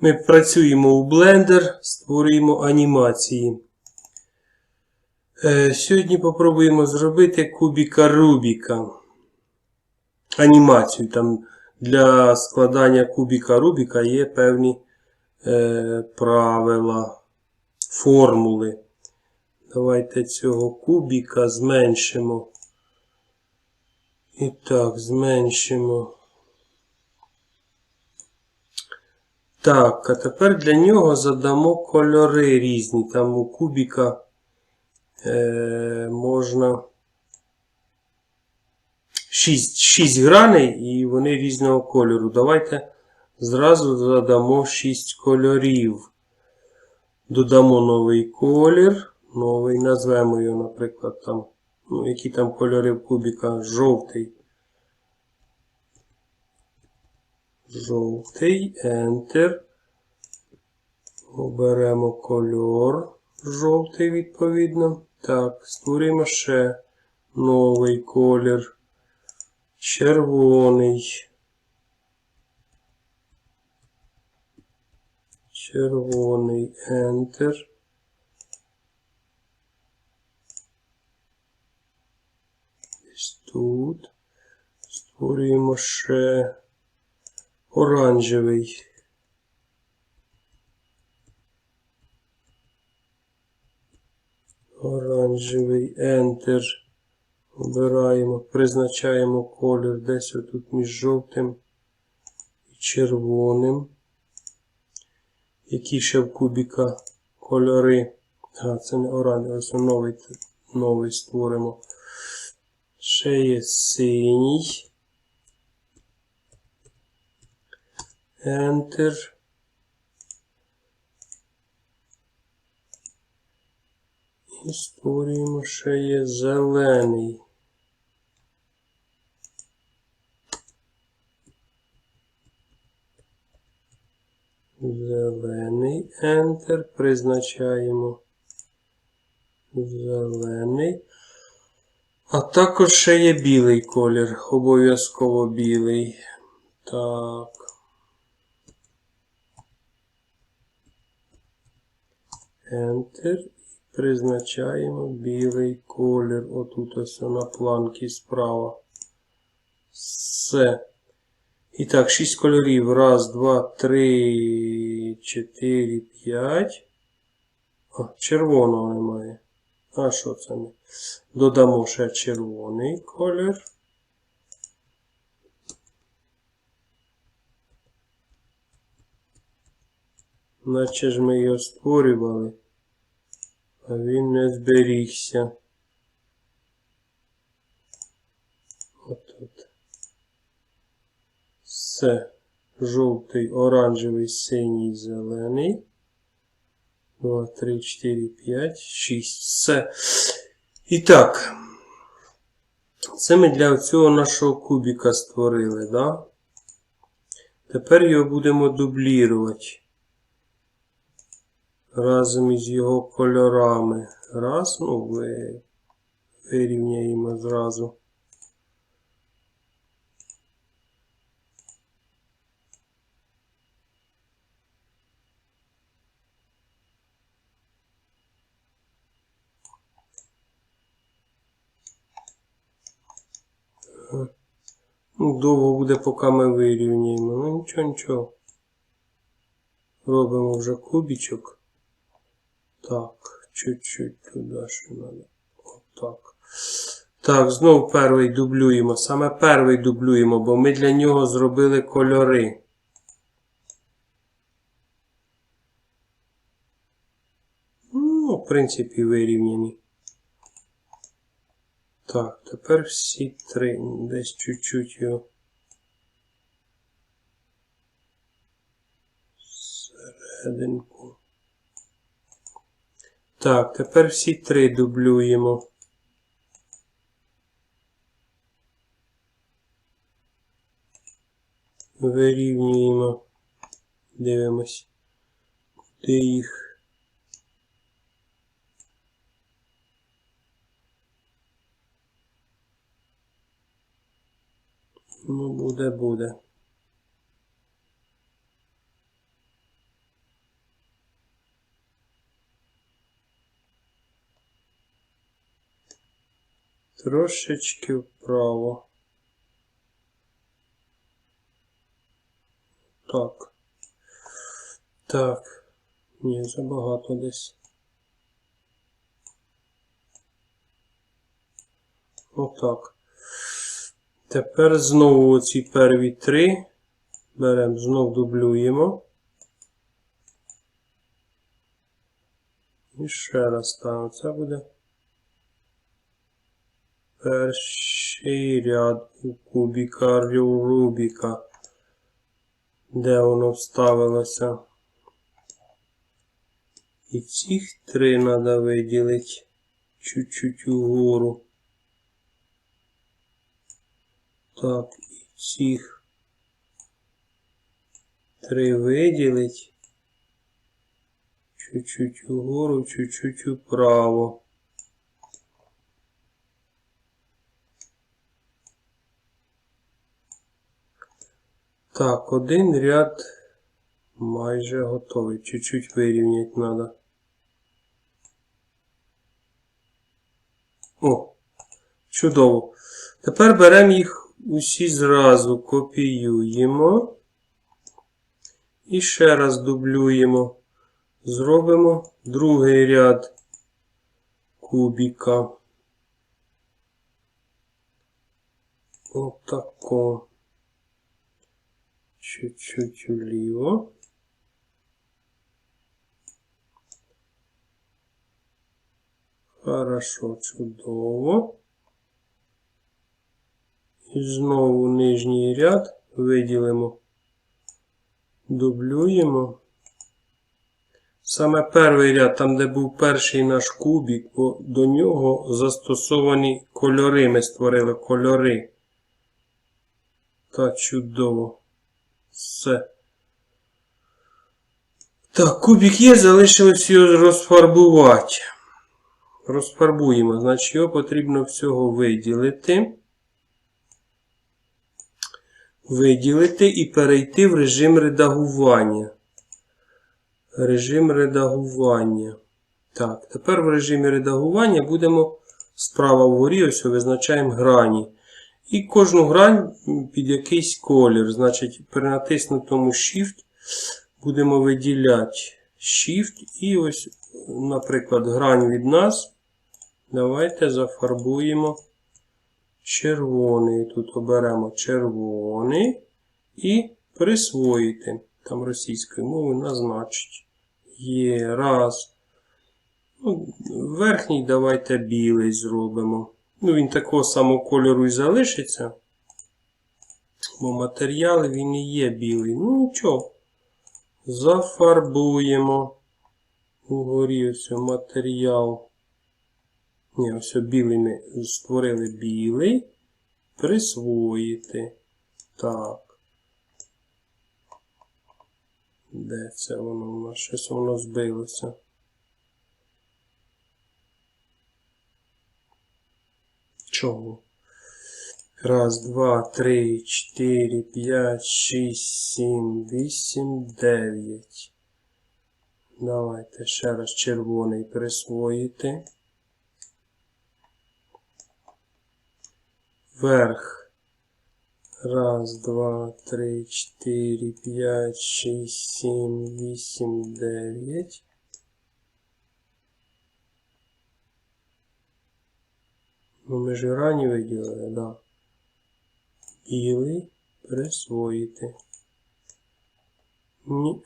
Ми працюємо у Blender, створюємо анімації. Е, Сьогодні попробуємо зробити кубіка Рубіка. Анімацію. Там для складання кубіка Рубіка є певні е, правила, формули. Давайте цього кубіка зменшимо. І так, зменшимо. Так, а тепер для нього задамо кольори різні. Там у кубіка е, можна 6, 6 граней і вони різного кольору. Давайте зразу задамо 6 кольорів. Додамо новий колір. Новий, назвемо його, наприклад, там. Ну, які там кольори в кубіка? Жовтий. Жовтий. Enter. Оберемо кольор. Жовтий, відповідно. Так, створюємо ще новий колір. Червоний. Червоний. Enter. Ось тут. Створюємо ще оранжевий. Оранжевий Enter. Обираємо, призначаємо колір десь отут між жовтим і червоним. Які ще в кубіка кольори. А, це не оранжевий, ось новий, новий створимо. Ще є синій. Enter. І створюємо ще є зелений. Зелений Enter. Призначаємо зелений. А також ще є білий колір. Обов'язково білий. Так. Enter. І призначаємо білий колір. Отут ось на планці справа. Все. І так, 6 кольорів. Раз, два, три, чотири, п'ять. А, червоного немає. А що це не? Додамо ще червоний колір. Наче ж ми його створювали, а він не зберігся. Отут. Все. Жовтий, оранжевий, синій, зелений. 2, 3, 4, 5, 6. Все. І так. Це ми для цього нашого кубіка створили, да? Тепер його будемо дублірувати. Разом із його кольорами. Раз, ну, ви, вирівняємо зразу. Ну, довго буде, поки ми вирівняємо. Ну нічого, нічого. Робимо вже кубічок. Так, чуть-чуть туди ще треба. Отак. Так, знову перший дублюємо. Саме перший дублюємо, бо ми для нього зробили кольори. Ну, в принципі, вирівняні. Так, тепер всі три. Десь чуть-чуть його. Серединку. Так, тепер всі три дублюємо. Вирівнюємо. Дивимось. Куди їх. Ну, буде, буде. Трошечки вправо. Так. Так. Ні, забагато десь. Отак. Тепер знову оці перві три. Беремо, знов дублюємо. І ще раз ставимо. Це буде перший ряд у кубіка Рубіка. Де воно вставилося? І цих три треба виділити чуть-чуть угору. Так, і цих три виділить. Чуть-чуть угору, чуть-чуть вправо. Так, один ряд майже готовий. Чуть-чуть вирівняти треба. О, чудово. Тепер беремо їх усі зразу, копіюємо. І ще раз дублюємо. Зробимо другий ряд кубіка. Отако. Чуть-чуть вліво. Хорошо, чудово. І знову нижній ряд виділимо, дублюємо. Саме перший ряд, там де був перший наш кубік, бо до нього застосовані кольори. Ми створили кольори. Так, чудово. Все. Так, кубик є, залишилось його розфарбувати. Розфарбуємо, значить його потрібно всього виділити. Виділити і перейти в режим редагування. Режим редагування. Так, тепер в режимі редагування будемо справа вгорі, ось визначаємо грані. І кожну грань під якийсь колір. Значить, при натиснутому Shift будемо виділяти Shift і ось, наприклад, грань від нас. Давайте зафарбуємо червоний. Тут оберемо червоний і присвоїти. Там російською мовою назначить. Є раз. Ну, верхній давайте білий зробимо. Ну, він такого самого кольору і залишиться. Бо матеріал він і є білий. Ну нічого. Зафарбуємо. Угорі ось матеріал. Ні, ось білий ми створили білий. Присвоїти. Так. Де це воно? Щось воно збилося. Чого? Раз, два, три, чотири, п'ять, шість, сім, вісім, дев'ять. Давайте ще раз червоний присвоїти. Верх. Раз, два, три, чотири, п'ять, шість, сім, вісім, дев'ять. Ну, ми ж рані виділили, да. Білий присвоїти. Ні.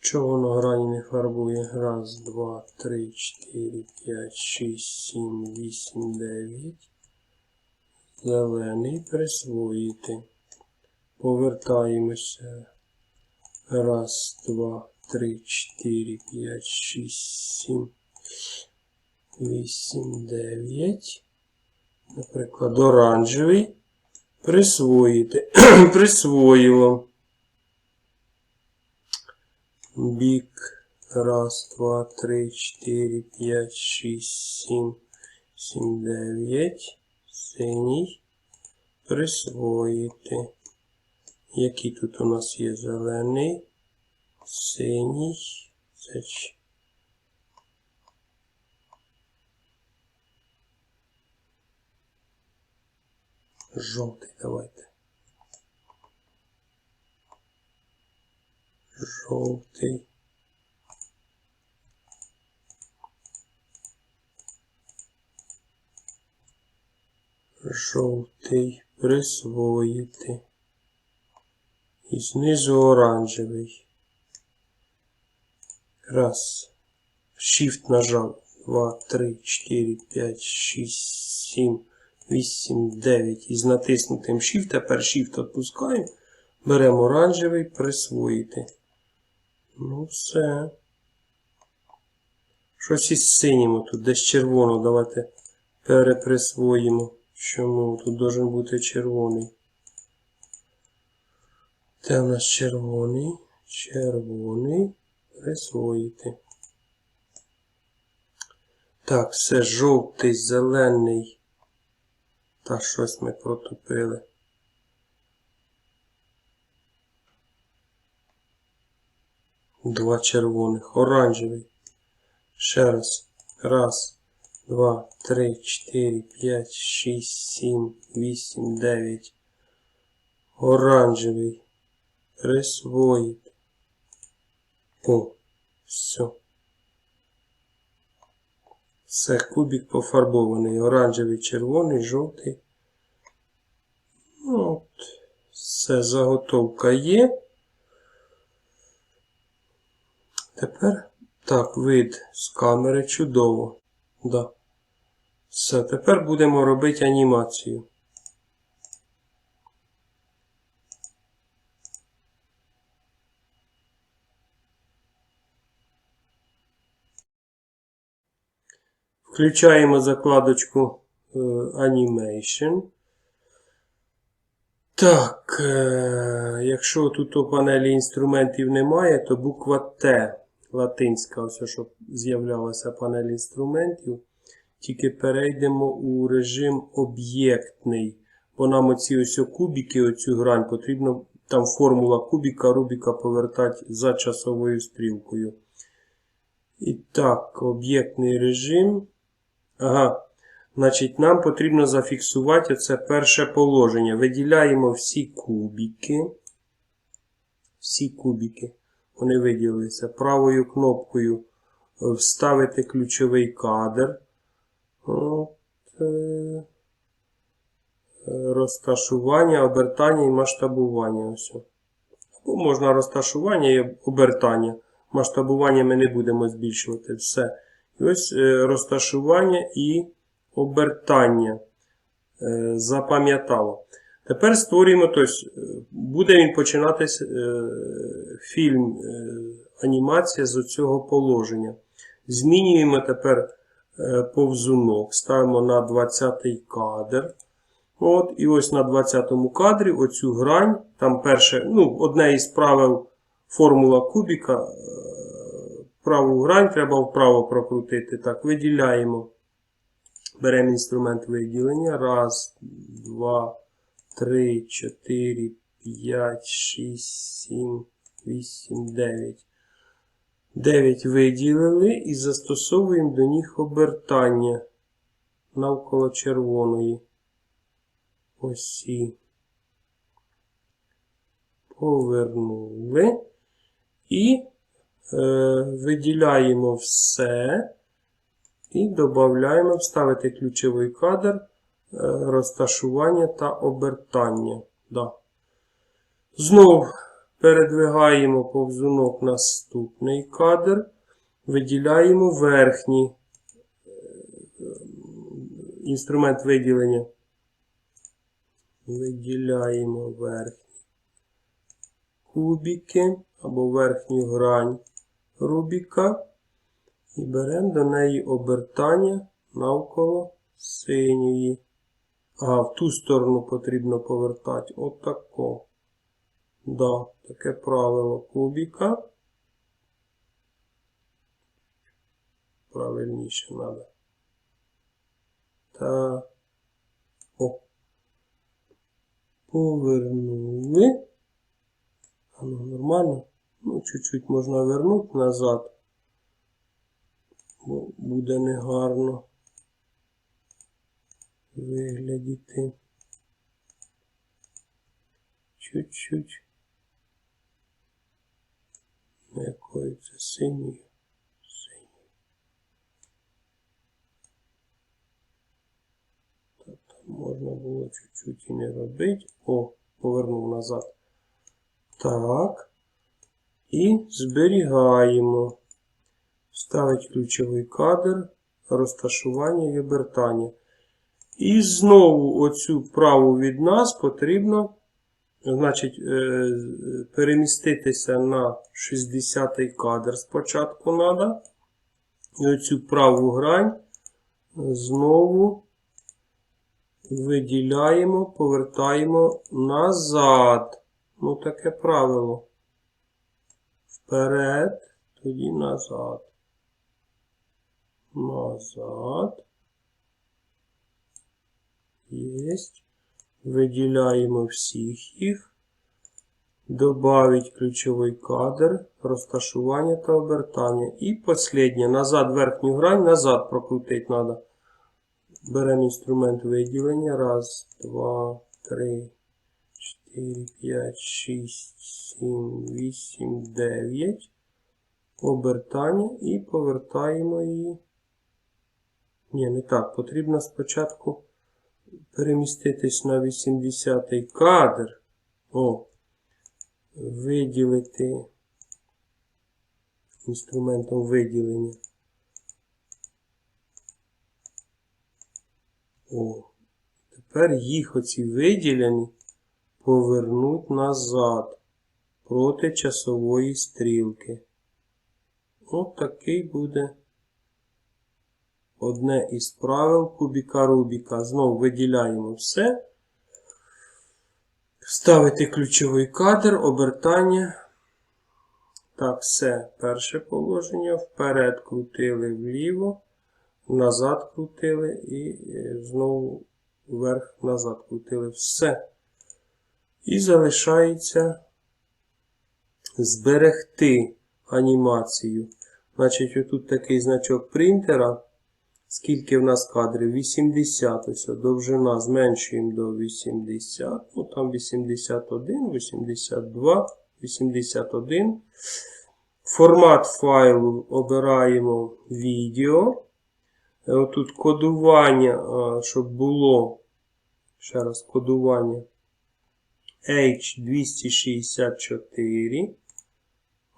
Чого воно грані не фарбує? Раз, два, три, чотири, п'ять, шість, сім, вісім, дев'ять. Зелений присвоїти. Повертаємося. Раз, два, три, чотири, п'ять, шість, сім. 8, 9. Наприклад, оранжевий. Присвоїти. Присвоїло. Бік. Раз, два, три, чотири, п'ять, шість, сім, сім, дев'ять. Синій. Присвоїти. Який тут у нас є зелений? Синій. Це Жовтий давайте. Жовтий. Жовтий присвоїти. І знизу оранжевий. Раз. Shift нажав. 2, 3, 4, 5, 6, 7, 8, 9. І натиснутим Shift. Тепер Shift відпускаємо. Беремо оранжевий, присвоїти. Ну, все. Щось із синім тут, десь червоно. Давайте переприсвоїмо. Чому? Тут должен бути червоний. Де в нас червоний? Червоний. Присвоїти. Так, все жовтий, зелений. Та щось ми протупили. Два червоних. Оранжевий. Ще раз. Раз, два, три, чотири, п'ять, шість, сім, вісім, дев'ять. Оранжевий. Присвоїти. О, все. Все, кубик пофарбований. Оранжевий, червоний, жовтий. Ну, от, все, заготовка є. Тепер так, вид з камери чудово. Да. Все, тепер будемо робити анімацію. Включаємо закладочку е, Animation. Так, е, якщо тут у панелі інструментів немає, то буква Т латинська, ось щоб з'являлася панель інструментів. Тільки перейдемо у режим об'єктний. Бо нам оці ось кубики, оцю грань, потрібно там формула кубіка, рубіка повертати за часовою стрілкою. І так, об'єктний режим. Ага. Значить, нам потрібно зафіксувати це перше положення. Виділяємо всі кубики. Всі кубики. Вони виділилися. Правою кнопкою вставити ключовий кадр. От, е, розташування, обертання і масштабування. Ось. Або можна розташування і обертання. Масштабування ми не будемо збільшувати. Все. І ось е, розташування і обертання. Е, запам'ятало. Тепер створюємо, тобто, буде він починатися е, фільм, анімація з цього положення. Змінюємо тепер повзунок, ставимо на 20 кадр. От, І ось на 20 кадрі оцю грань, там перше, ну, одне із правил формула кубіка, праву грань треба вправо прокрутити. Так, виділяємо. Беремо інструмент виділення. Раз, два, три, чотири, п'ять, шість, сім, вісім, дев'ять. Дев'ять виділили і застосовуємо до них обертання навколо червоної осі. Повернули і виділяємо все. І додаємо вставити ключовий кадр, е, розташування та обертання. Да. Знов передвигаємо повзунок наступний кадр, виділяємо верхній е, інструмент виділення. Виділяємо верхні кубики або верхню грань рубіка. І беремо до неї обертання навколо синьої. А в ту сторону потрібно повертати отако. Да, таке правило кубіка. Правильніше треба. Та. О. Повернули. Воно нормально. Ну, чуть-чуть можна вернути назад бо буде негарно виглядіти. чуть-чуть. Якою це синьою? Синьою. Там можна було чуть-чуть і не робити. О, повернув назад. Так. І зберігаємо. Ставить ключовий кадр, розташування і обертання. І знову оцю праву від нас потрібно значить, е, переміститися на 60-й кадр спочатку треба. І оцю праву грань знову виділяємо, повертаємо назад. Ну, таке правило. Вперед, тоді назад. Назад. Єсть. Виділяємо всіх їх. Добавить ключовий кадр, розташування та обертання. І останнє. Назад верхню грань, назад прокрутити треба. Беремо інструмент виділення. Раз, два, три, чотири, п'ять, шість, сім, вісім, дев'ять. Обертання і повертаємо її. Ні, не так. Потрібно спочатку переміститись на 80-й кадр. О, виділити інструментом виділення. О, тепер їх оці виділені повернуть назад проти часової стрілки. От такий буде одне із правил кубіка Рубіка. Знову виділяємо все. Вставити ключовий кадр, обертання. Так, все. Перше положення. Вперед крутили вліво, назад крутили і е, знову вверх назад крутили. Все. І залишається зберегти анімацію. Значить, отут такий значок принтера. Скільки в нас кадрів? 80. Ось довжина зменшуємо до 80. Ну, там 81, 82, 81. Формат файлу обираємо відео. Е, Отут кодування, щоб було. Ще раз кодування. H264.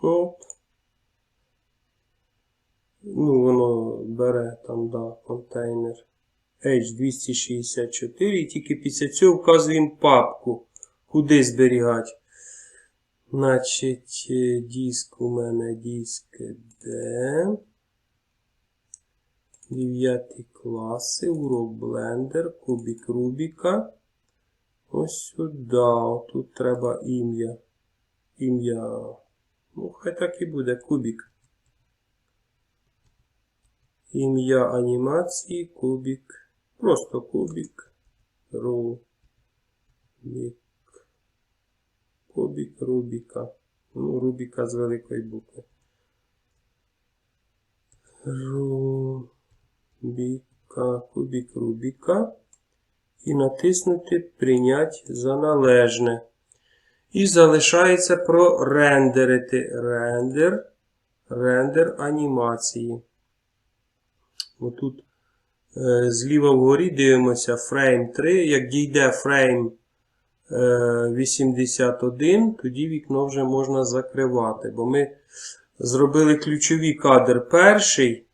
От. Ну, воно бере там, да, контейнер H264. І тільки після цього вказуємо папку, куди зберігати. Значить, е, диск у мене диск D. 9 класи, урок Blender, кубик Рубіка. Ось сюди. Тут треба ім'я. Ім'я. Ну, хай так і буде кубик. Ім'я анімації кубик. Просто кубик. Рубік. Кубик Рубіка. Ну, Рубіка з великої букви. Рубіка. Кубик Рубіка. І натиснути Прийнять за належне. І залишається прорендерити рендер. Рендер анімації. Отут е, зліва вгорі дивимося фрейм 3. Як дійде фрейм е, 81, тоді вікно вже можна закривати. Бо ми зробили ключовий кадр перший,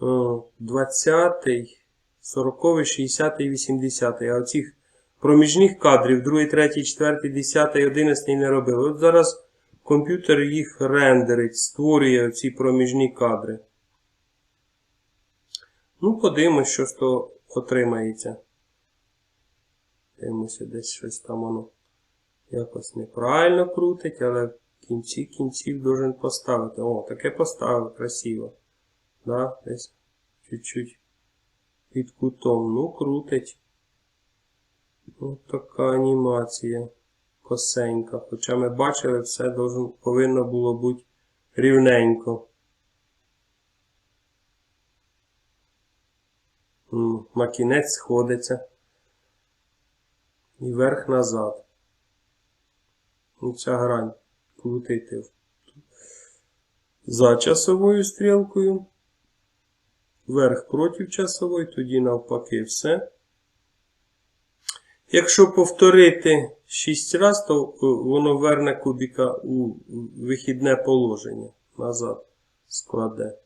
о, 20, 40, 60, 80. А оцих проміжних кадрів 2, 3, 4, 10, 11 не робили. От зараз комп'ютер їх рендерить, створює оці проміжні кадри. Ну, подивимось, що з того отримається. Дивимося, десь щось там воно якось неправильно крутить, але в кінці кінців должен поставити. О, таке поставив красиво. Да, десь чуть-чуть під кутом. Ну, крутить. Ось така анімація косенька. Хоча ми бачили, все должен, повинно було бути рівненько. М, На кінець сходиться. І верх назад. Ну, ця грань крутити за часовою стрілкою. Верх проти часової, тоді навпаки все. Якщо повторити 6 разів, то е, воно верне кубіка у вихідне положення. Назад складе.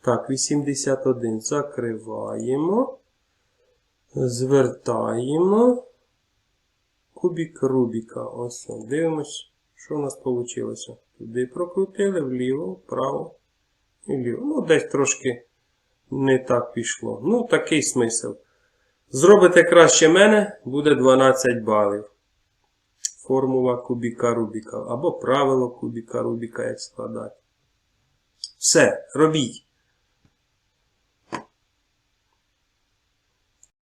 Так, 81 закриваємо. Звертаємо. Кубік Рубіка. Ось. Дивимось, що у нас вийшло. Туди прокрутили, вліво, вправо. Ну, десь трошки не так пішло. Ну, такий смисл. Зробите краще мене, буде 12 балів. Формула кубіка Рубіка. Або правило кубіка Рубіка, як складати. Все, робіть.